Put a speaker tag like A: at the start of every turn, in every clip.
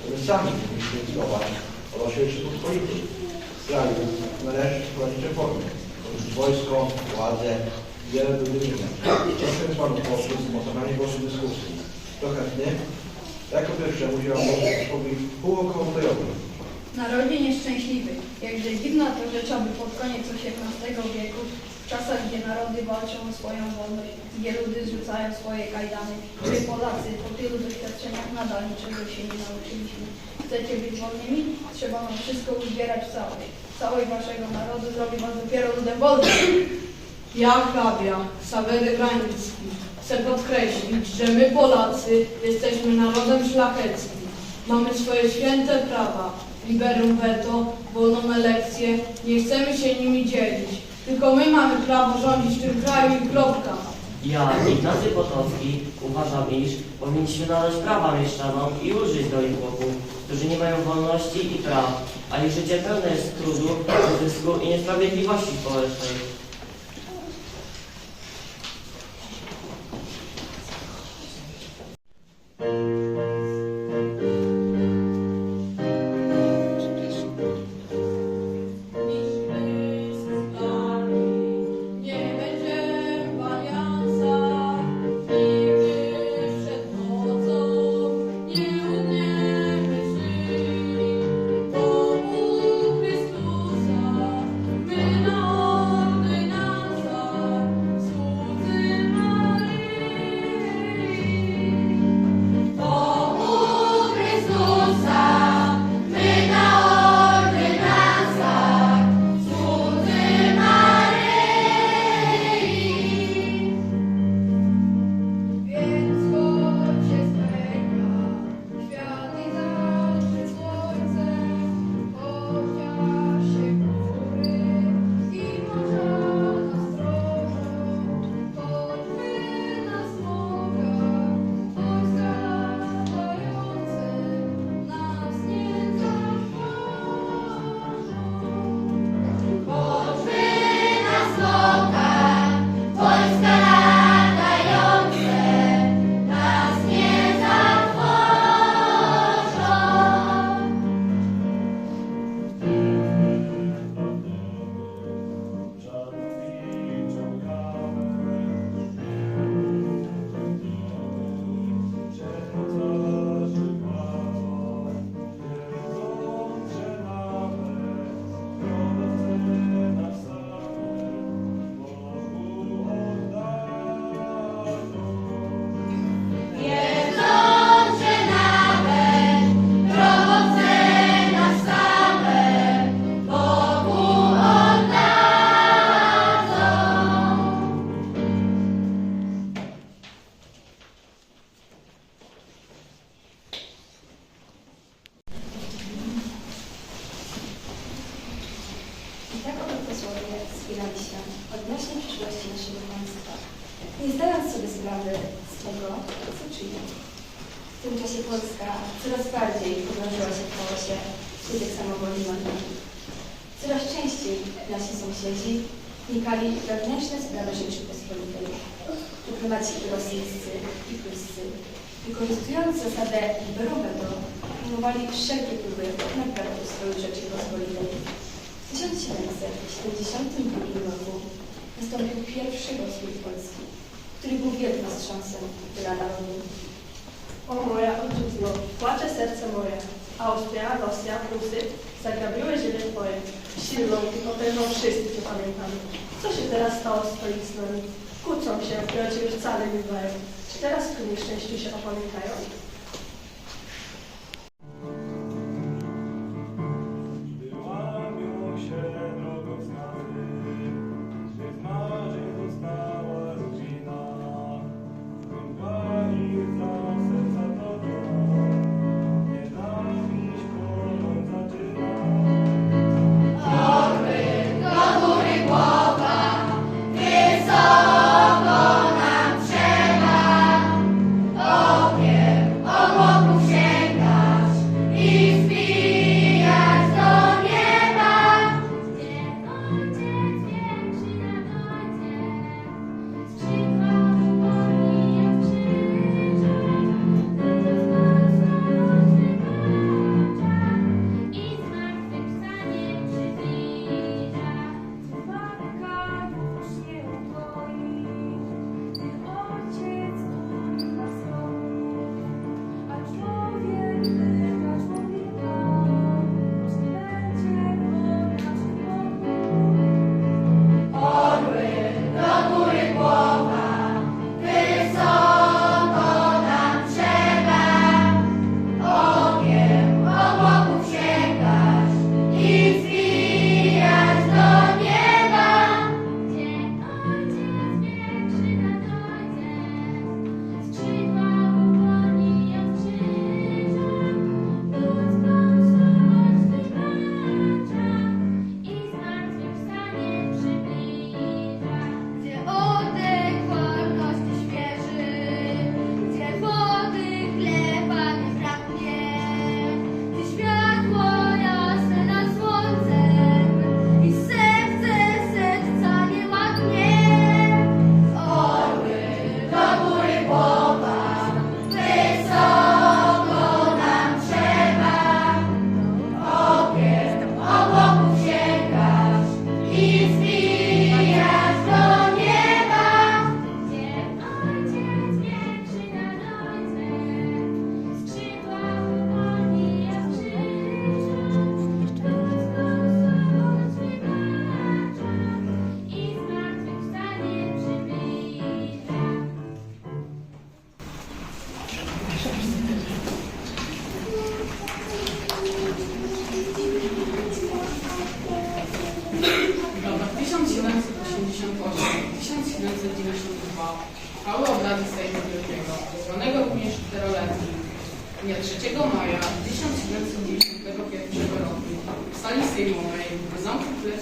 A: To my sami powinniśmy decydować o losie Rzeczypospolitej. W kraju należy wprowadzić reformy. Wojsko, władzę, wiele do wymienia. Proszę panów posłów o zabranie głosu dyskusji. Kto chętny? Jako udzielam głosu posłowi półokołowojowym.
B: Narodzie nieszczęśliwy, jakże dziwna to rzecz, aby pod koniec XVIII wieku, w czasach, gdzie narody walczą o swoją wolność, gdzie ludy zrzucają swoje kajdany, gdzie Polacy po tylu doświadczeniach nadal niczego się nie nauczyliśmy. Chcecie być wolnymi? Trzeba wam wszystko uzbierać w całość. Całość waszego narodu zrobi was dopiero ludem wolnym.
C: Ja, hrabia Sawery Granicki, chcę podkreślić, że my Polacy jesteśmy narodem szlacheckim. Mamy swoje święte prawa, liberum veto, wolną elekcję, nie chcemy się nimi dzielić. Tylko my mamy prawo rządzić tym kraju i kropka.
D: Ja, Ignacy Potocki, uważam, iż powinniśmy nadać prawa mieszczanom i ulżyć do ich boku, którzy nie mają wolności i praw, a ich życie pełne jest trudu, wyzysku i niesprawiedliwości społecznej.
E: Skutek samowoli narodu. Coraz częściej nasi sąsiedzi wnikali w wewnętrzne sprawy Rzeczypospolitej. Dyplomaci rosyjscy i pruscy, wykorzystując zasadę liberum veto, próbowali wszelkie próby naprawy ustroju Rzeczypospolitej. W 1772 roku nastąpił pierwszy rozwój Polski, który był wielkim wstrząsem dla narodu.
F: O moja ojczyzno, płacze serce moje. Austria, Rosja, Prusy zagrabiły ziemię Twoje. Silną i potężną wszyscy pamiętamy. Co się teraz stało z stolicami? Kłócą się o Ciebie wcale nie dbają. Czy teraz w tym nieszczęściu się opamiętają?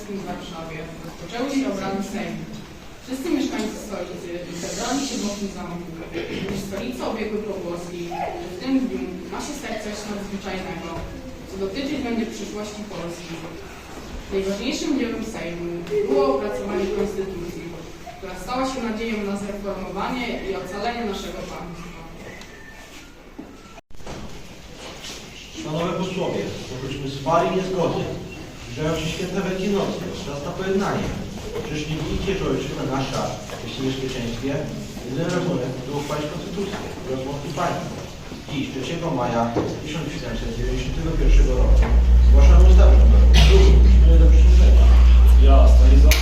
G: W Warszawie rozpoczęły się obrady Sejmu. Wszyscy mieszkańcy stolicy zebrali się wokół zamku, gdyż stolica obiegły pogłoski, że w tym dniu ma się stać coś nadzwyczajnego, co dotyczyć będzie przyszłości Polski. Najważniejszym dziełem Sejmu było opracowanie konstytucji, która stała się nadzieją na zreformowanie i ocalenie naszego państwa.
A: Panowie posłowie, oprócz swary i niezgody, zbliżają się święte Wielkienoce, czas na pojednanie. Czyż nie widzicie, że ojczyzna nasza jest w niebezpieczeństwie? Jedyny rachunek to uchwalić konstytucję, która wzmocni państwo. Dziś, 3 maja 1791 roku, zgłaszamy ustawę numer 2 do przyjęcia.
H: Ja, Stanisław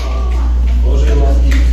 H: Bożej łaski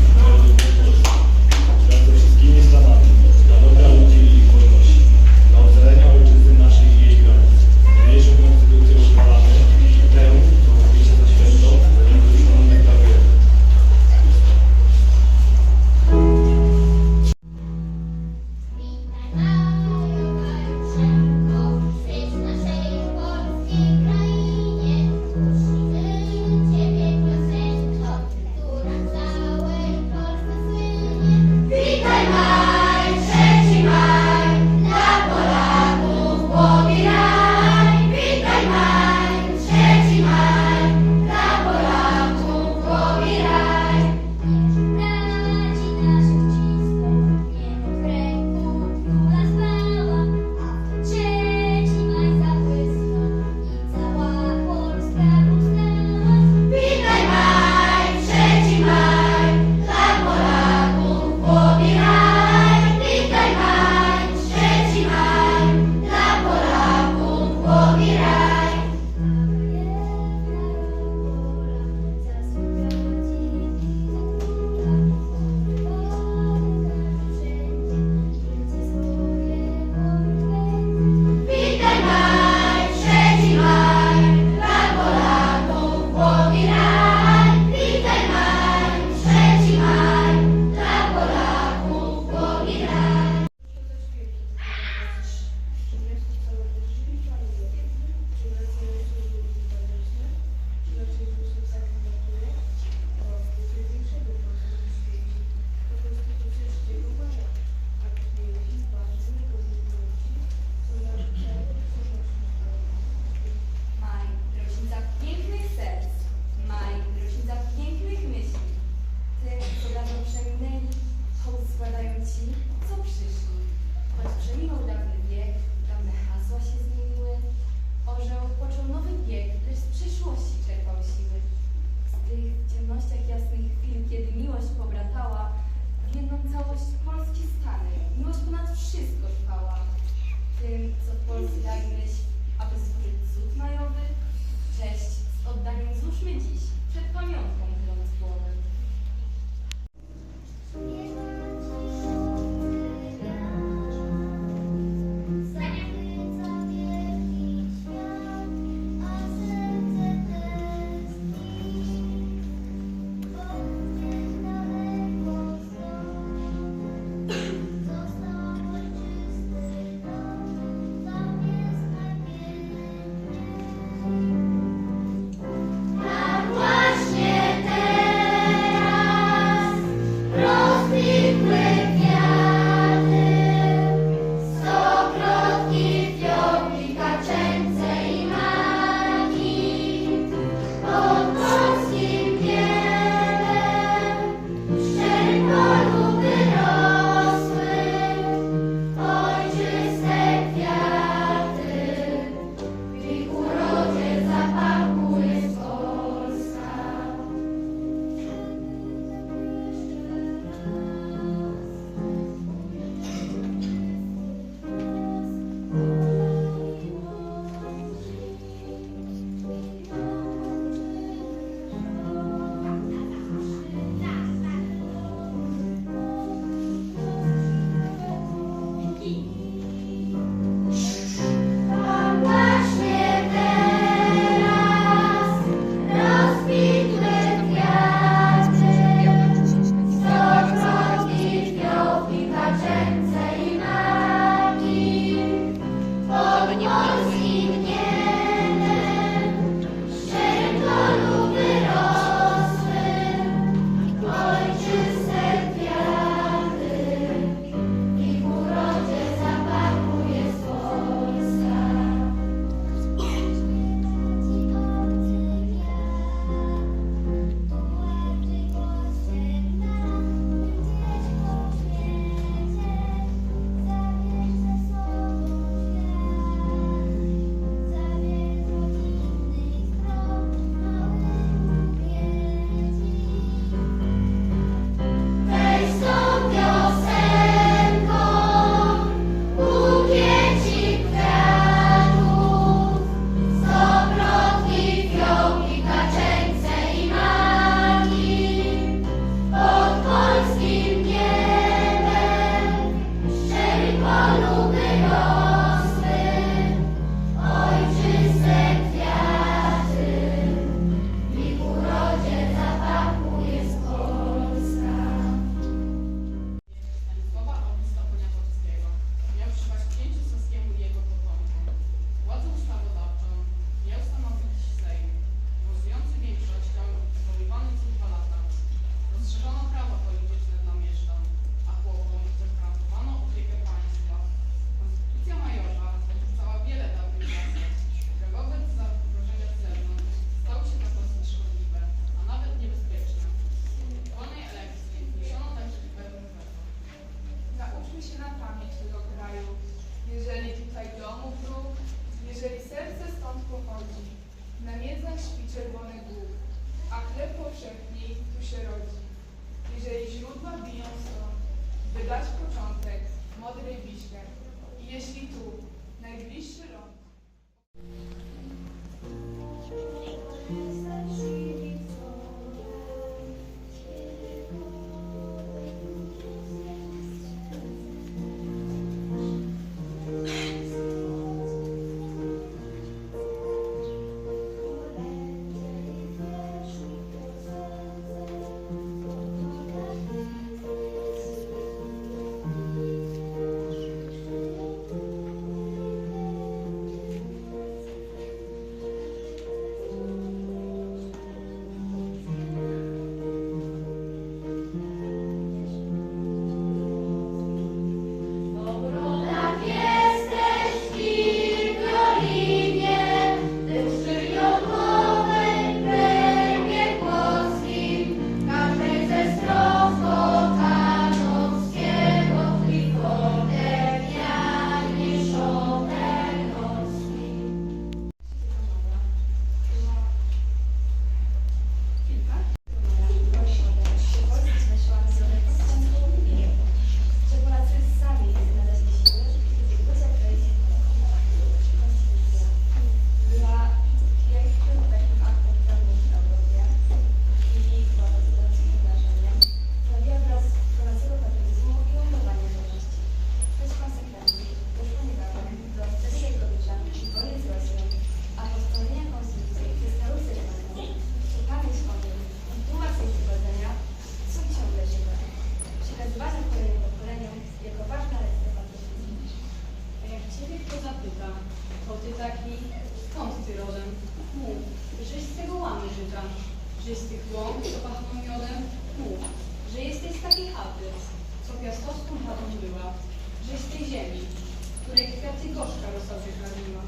I: kwiaty
G: gorzka rosa wykarmiła.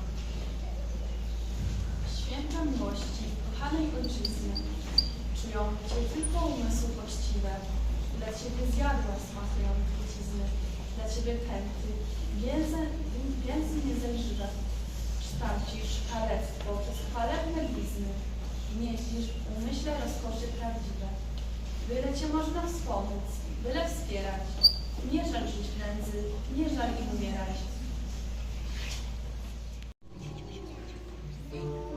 J: Święta miłości, kochanej ojczyzny, czują Cię tylko umysły poczciwe. Dla Ciebie zjadła smakują trucizny, dla Ciebie pęty, więzy, niezemżywe. Kształcisz karectwo przez chwalebne blizny, nieślisz w umyśle rozkoszy prawdziwe. Byle Cię można wspomóc, byle wspierać, nie żal żyć nędzy, nie żal im umierać. Amen.